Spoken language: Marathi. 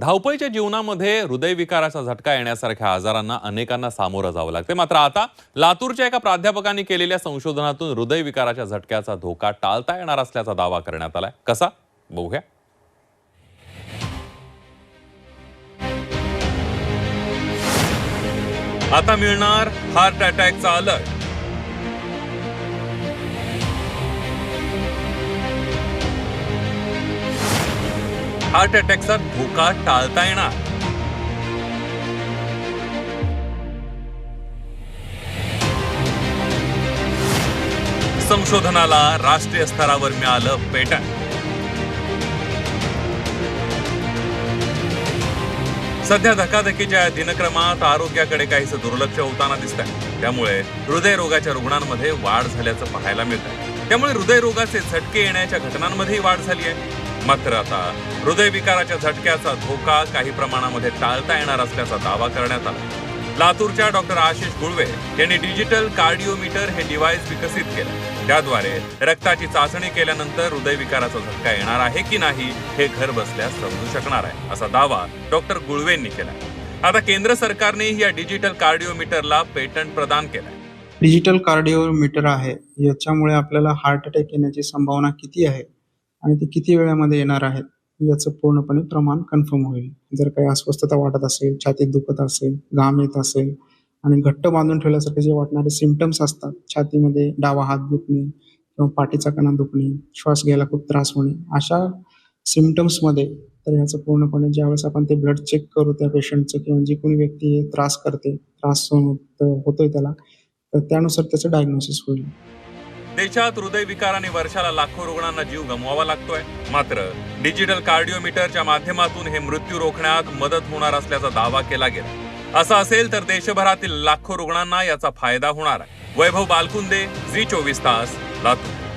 धावपळीच्या जीवनामध्ये हृदयविकाराचा झटका येण्यासारख्या आजारांना अनेकांना सामोरं जावं लागते मात्र आता लातूरच्या एका प्राध्यापकांनी केलेल्या संशोधनातून हृदयविकाराच्या झटक्याचा धोका टाळता येणार असल्याचा दावा करण्यात आलाय. कसा? बघूया. आता मिळणार हार्ट अटॅकचा अलर्ट. हार्ट अटॅकचा धोका टाळता येणार. संशोधनाला राष्ट्रीय स्तरावर मिळालं पेटंट. सध्या धकाधकीच्या या दिनक्रमात आरोग्याकडे काहीसं दुर्लक्ष होताना दिसत आहे त्यामुळे हृदयरोगाच्या रुग्णांमध्ये वाढ झाल्याचं पाहायला मिळत आहे त्यामुळे हृदयरोगाचे झटके येण्याच्या घटनांमध्येही वाढ झाली आहे मात्र आता हृदयविकाराच्या झटक्याचा धोका काही प्रमाणामध्ये टाळता येणार असल्याचा दावा करण्यात आला लातूरच्या डॉक्टर आशिष गुळवे यांनी डिजिटल कार्डिओमीटर हे डिव्हाइस विकसित केलं. त्याद्वारे रक्ताची चाचणी केल्यानंतर हृदयविकाराचा झटका येणार आहे की नाही हे घर बसल्यास समजू शकणार आहे असा दावा डॉक्टर गुळवेंनी केला आता केंद्र सरकारने या डिजिटल कार्डिओमीटरला पेटंट प्रदान केलं डिजिटल कार्डिओमीटर आहे याच्यामुळे आपल्याला हार्ट अटॅक येण्याची संभावना किती आहे? आणि ते किती वेळामध्ये येणार आहेत याचं पूर्णपणे प्रमाण कन्फर्म होईल. जर काही अस्वस्थता वाटत असेल छातीत दुखत असेल घाम येत असेल आणि घट्ट बांधून ठेवल्यासारखे जे वाटणारे सिमटम्स असतात छातीमध्ये डावा हात दुखणे किंवा पाठीचा कणा दुखणे श्वास घ्यायला खूप त्रास होणे अशा सिमटम्समध्ये तर ह्याचं पूर्णपणे ज्यावेळेस आपण ते ब्लड चेक करू त्या पेशंटचं किंवा जी कोणी व्यक्ती हे त्रास करते त्रास होत- होतोय त्याला तर त्यानुसार त्याचं डायग्नोसिस होईल. देशात हृदयविकाराने वर्षाला लाखो रुग्णांना जीव गमवावा लागतोय. मात्र डिजिटल कार्डिओमीटरच्या माध्यमातून हे मृत्यू रोखण्यात मदत होणार असल्याचा दावा केला गेला. असं असेल तर देशभरातील लाखो रुग्णांना याचा फायदा होणार आहे. वैभव बालकुंदे झी चोवीस तास लातूर.